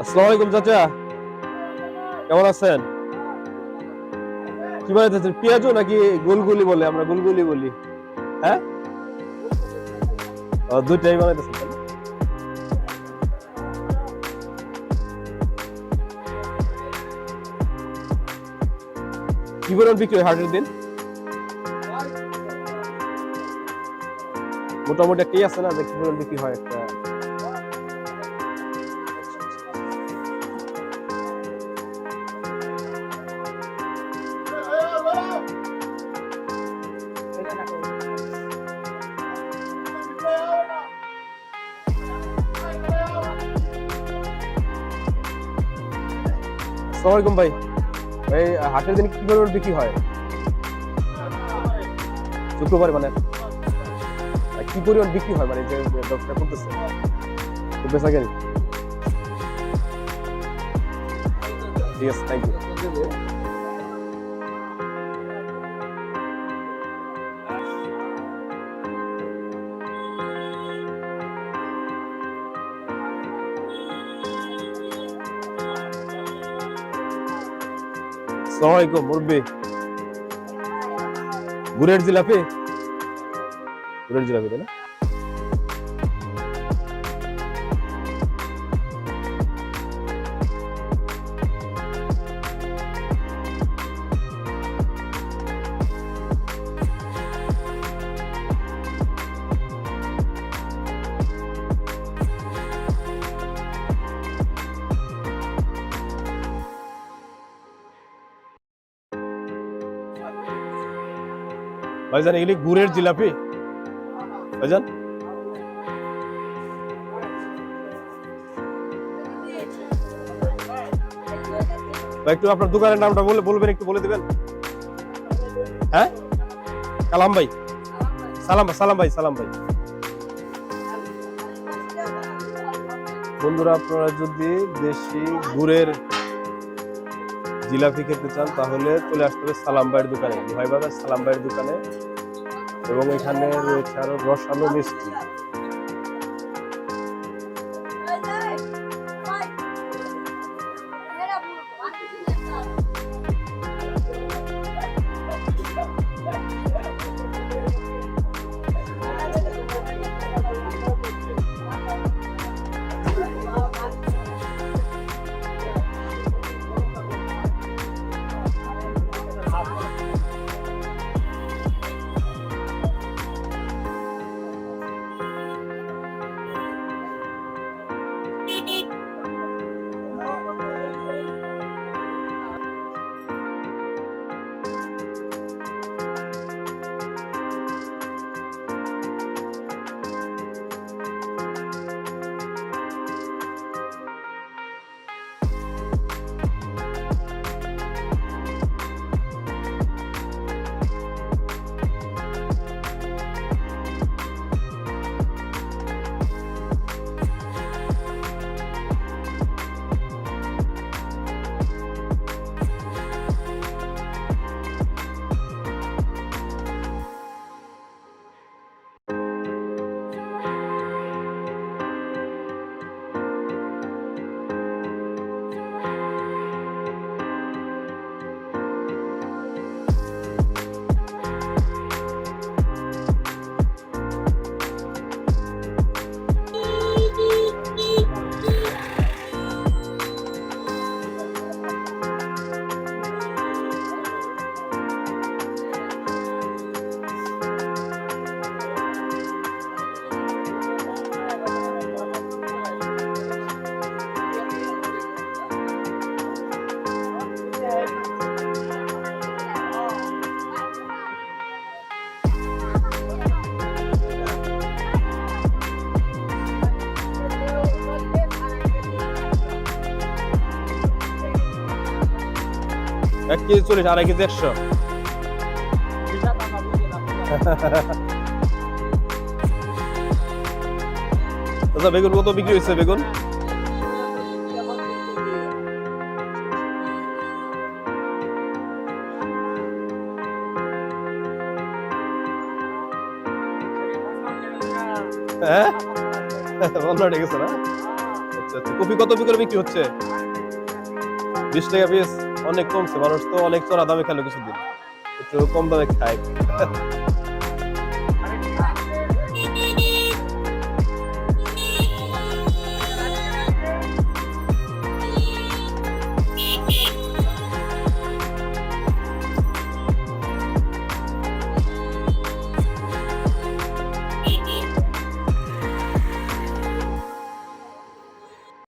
আসসালামু আলাইকুম, চাচা। কেমন আছেন? কি নাকি গুলগুলি বলে? আমরা গুলগুলি বলি। হ্যাঁ? দুইটাই বানাইতেছেন কি বিক্রি হয় হাটের দিন? মোটামুটি একটাই আছে না, যে কি পরিমাণ বিক্রি হয় একটা আসসালামু আলাইকুম ভাই। ভাই হাটের দিন কি পরিমাণ বিক্রি হয়? শুক্রবার মানে। কি পরিমাণ বিক্রি হয় মানে যে ব্যবসা করতেছে? বেচা কেন। ঠিক আছে থ্যাংক ইউ আসসালামু আলাইকুম মুরব্বি গুড়ের জিলাপি? গুড়ের জিলাপি তাই না? ভাইজান, এগুলি গুড়ের জিলাপি। ভাইজান? একটু আপনার দোকানের নামটা বলে বলবেন, একটু বলে দিবেন। হ্যাঁ? কালাম ভাই। সালাম ভাই সালাম ভাই সালাম ভাই। বন্ধুরা, আপনারা যদি দেশি গুড়ের জিলাপি খেতে চান, তাহলে চলে আসতে হবে সালাম ভাইয়ের দোকানে ভাই বাজার সালাম ভাইয়ের দোকানে। এবং এখানে রয়েছে আরও রসালো মিষ্টি। এক কেজি চল্লিশ, আড়াই কেজি একশো। দাদা বেগুন কত বিক্রি হয়েছে, বেগুন? হ্যাঁ? আচ্ছা আচ্ছা। কপি কত করে বিক্রি হচ্ছে? বিশ টাকা পিস অনেক কমছে মানুষ তো অনেক চড়া দামে খেলো কিছুদিন। একটু কম দামে খায়।